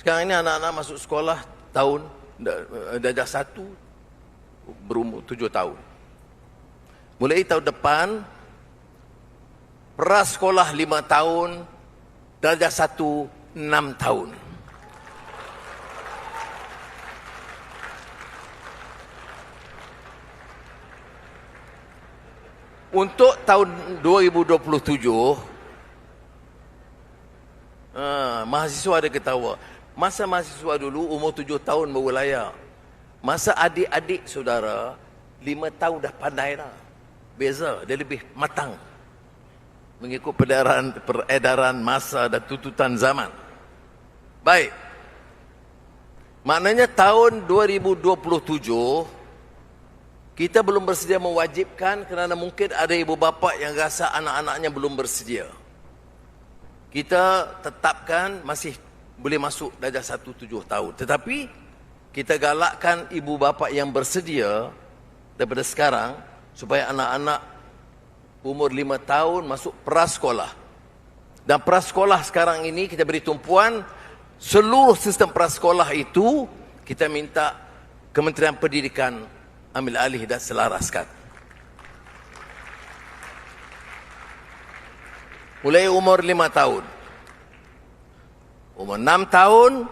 Sekarang ini anak-anak masuk sekolah tahun darjah satu berumur tujuh tahun. Mulai tahun depan, prasekolah lima tahun, darjah satu enam tahun. Untuk tahun 2027, uh, mahasiswa ada ketawa. Masa mahasiswa dulu umur tujuh tahun baru layak. Masa adik-adik saudara, lima tahun dah pandai dah. Beza, dia lebih matang. Mengikut peredaran, peredaran masa dan tuntutan zaman. Baik. Maknanya tahun 2027, kita belum bersedia mewajibkan kerana mungkin ada ibu bapa yang rasa anak-anaknya belum bersedia. Kita tetapkan masih boleh masuk darjah satu tujuh tahun. Tetapi kita galakkan ibu bapa yang bersedia daripada sekarang supaya anak-anak umur lima tahun masuk prasekolah. Dan prasekolah sekarang ini kita beri tumpuan seluruh sistem prasekolah itu kita minta Kementerian Pendidikan ambil alih dan selaraskan. Mulai umur lima tahun. Umur enam tahun,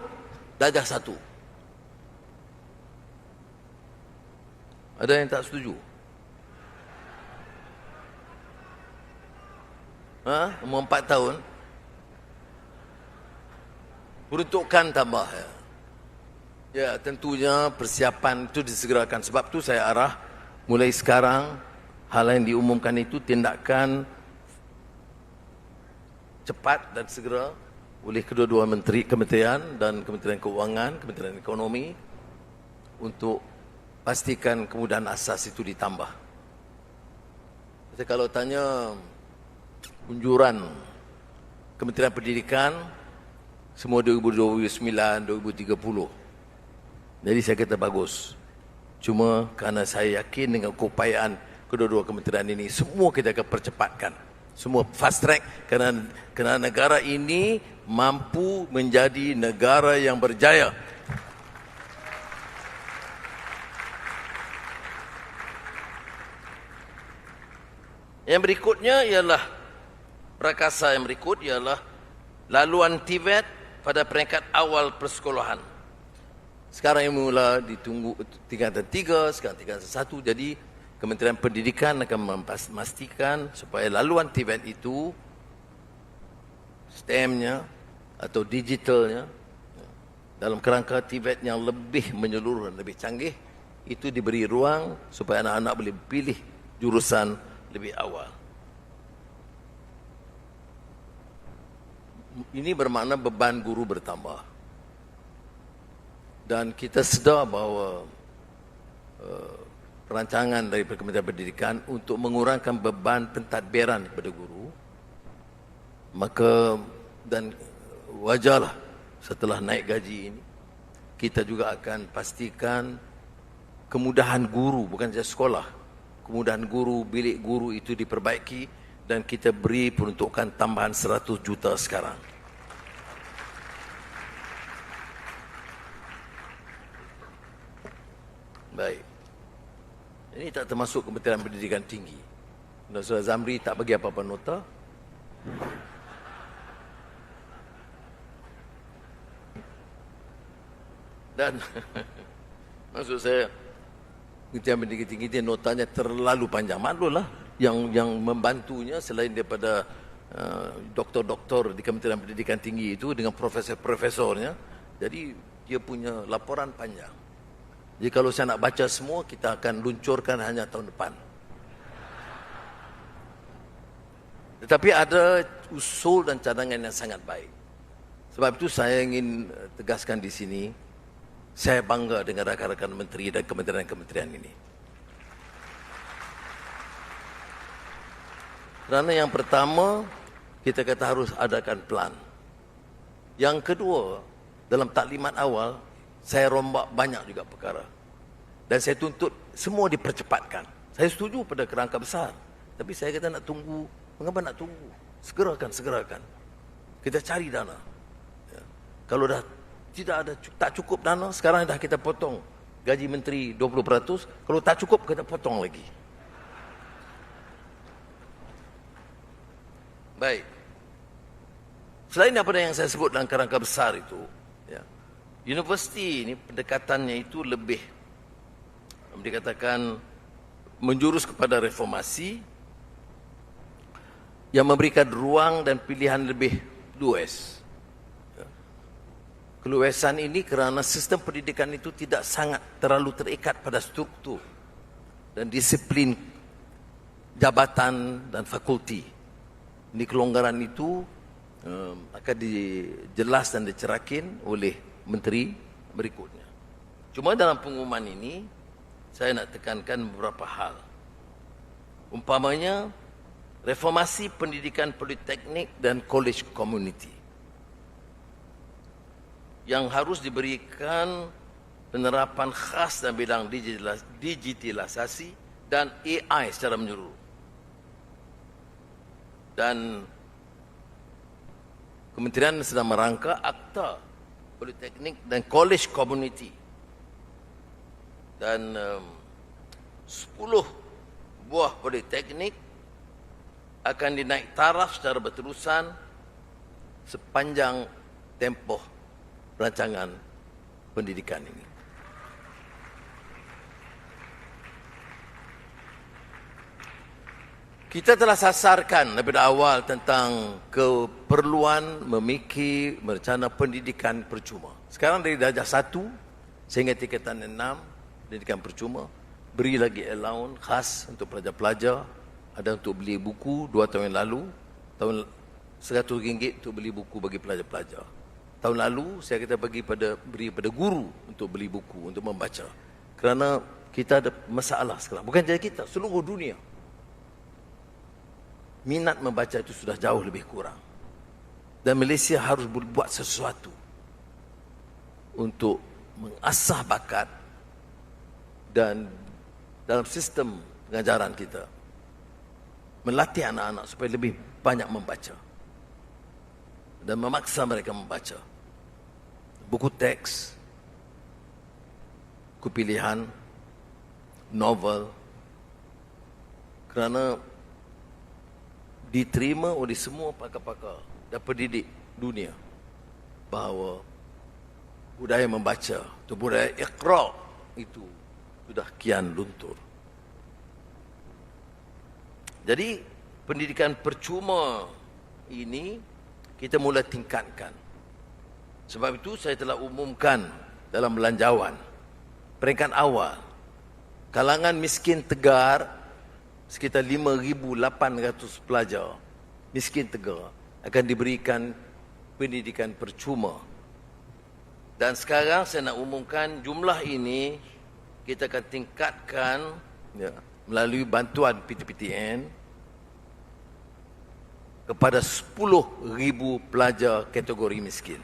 darjah satu. Ada yang tak setuju? Ha? Umur empat tahun. Peruntukan tambah. Ya. Ya, tentunya persiapan itu disegerakan. Sebab tu saya arah mulai sekarang hal yang diumumkan itu tindakan cepat dan segera oleh kedua-dua menteri kementerian dan Kementerian Keuangan, Kementerian Ekonomi untuk pastikan kemudahan asas itu ditambah. Jadi kalau tanya unjuran Kementerian Pendidikan semua 2029, 2030 jadi saya kata bagus. Cuma kerana saya yakin dengan keupayaan kedua-dua kementerian ini, semua kita akan percepatkan. Semua fast track kerana, kerana negara ini mampu menjadi negara yang berjaya. Yang berikutnya ialah prakasa yang berikut ialah laluan TVET pada peringkat awal persekolahan. Sekarang yang mula ditunggu tingkatan tiga, sekarang tingkatan satu. Jadi Kementerian Pendidikan akan memastikan supaya laluan TVET itu STEM-nya atau digitalnya dalam kerangka TVET yang lebih menyeluruh dan lebih canggih itu diberi ruang supaya anak-anak boleh pilih jurusan lebih awal. Ini bermakna beban guru bertambah dan kita sedar bahawa uh, perancangan dari Kementerian Pendidikan untuk mengurangkan beban pentadbiran kepada guru maka dan wajarlah setelah naik gaji ini kita juga akan pastikan kemudahan guru bukan saja sekolah kemudahan guru bilik guru itu diperbaiki dan kita beri peruntukan tambahan 100 juta sekarang Baik. Ini tak termasuk Kementerian Pendidikan Tinggi. Dan Saudara Zamri tak bagi apa-apa nota. Dan maksud saya Kementerian Pendidikan Tinggi dia notanya terlalu panjang. Maklulah yang yang membantunya selain daripada uh, doktor-doktor di Kementerian Pendidikan Tinggi itu dengan profesor-profesornya. Jadi dia punya laporan panjang. Jadi kalau saya nak baca semua, kita akan luncurkan hanya tahun depan. Tetapi ada usul dan cadangan yang sangat baik. Sebab itu saya ingin eh, tegaskan di sini, saya bangga dengan rakan-rakan menteri dan kementerian-kementerian ini. Kerana yang pertama, kita kata harus adakan plan. Yang kedua, dalam taklimat awal, saya rombak banyak juga perkara. Dan saya tuntut semua dipercepatkan. Saya setuju pada kerangka besar. Tapi saya kata nak tunggu. Mengapa nak tunggu? Segerakan, segerakan. Kita cari dana. Ya. Kalau dah tidak ada tak cukup dana, sekarang dah kita potong gaji menteri 20%, kalau tak cukup kita potong lagi. Baik. Selain daripada yang saya sebut dalam kerangka besar itu, ya, universiti ini pendekatannya itu lebih dikatakan menjurus kepada reformasi yang memberikan ruang dan pilihan lebih luas. Ya. Keluasan ini kerana sistem pendidikan itu tidak sangat terlalu terikat pada struktur dan disiplin jabatan dan fakulti. Ini kelonggaran itu um, akan dijelas dan dicerakin oleh menteri berikutnya. Cuma dalam pengumuman ini saya nak tekankan beberapa hal. Umpamanya reformasi pendidikan politeknik dan college community yang harus diberikan penerapan khas dalam bidang digitalisasi dan AI secara menyeluruh. Dan Kementerian sedang merangka akta politeknik dan college community dan um, 10 buah politeknik akan dinaik taraf secara berterusan sepanjang tempoh rancangan pendidikan ini. Kita telah sasarkan daripada awal tentang keperluan memikir merencana pendidikan percuma. Sekarang dari darjah satu sehingga tingkatan enam pendidikan percuma. Beri lagi allowance khas untuk pelajar-pelajar. Ada untuk beli buku dua tahun yang lalu. Tahun seratus ringgit untuk beli buku bagi pelajar-pelajar. Tahun lalu saya kata bagi pada beri pada guru untuk beli buku untuk membaca. Kerana kita ada masalah sekarang. Bukan saja kita seluruh dunia minat membaca itu sudah jauh lebih kurang. Dan Malaysia harus berbuat sesuatu untuk mengasah bakat dan dalam sistem pengajaran kita melatih anak-anak supaya lebih banyak membaca dan memaksa mereka membaca. Buku teks buku pilihan novel kerana diterima oleh semua pakar-pakar dan pendidik dunia bahawa budaya membaca atau budaya ikhra itu sudah kian luntur jadi pendidikan percuma ini kita mula tingkatkan. Sebab itu saya telah umumkan dalam belanjawan peringkat awal kalangan miskin tegar sekitar 5800 pelajar miskin tegar akan diberikan pendidikan percuma. Dan sekarang saya nak umumkan jumlah ini kita akan tingkatkan ya, melalui bantuan PTPTN kepada 10,000 pelajar kategori miskin.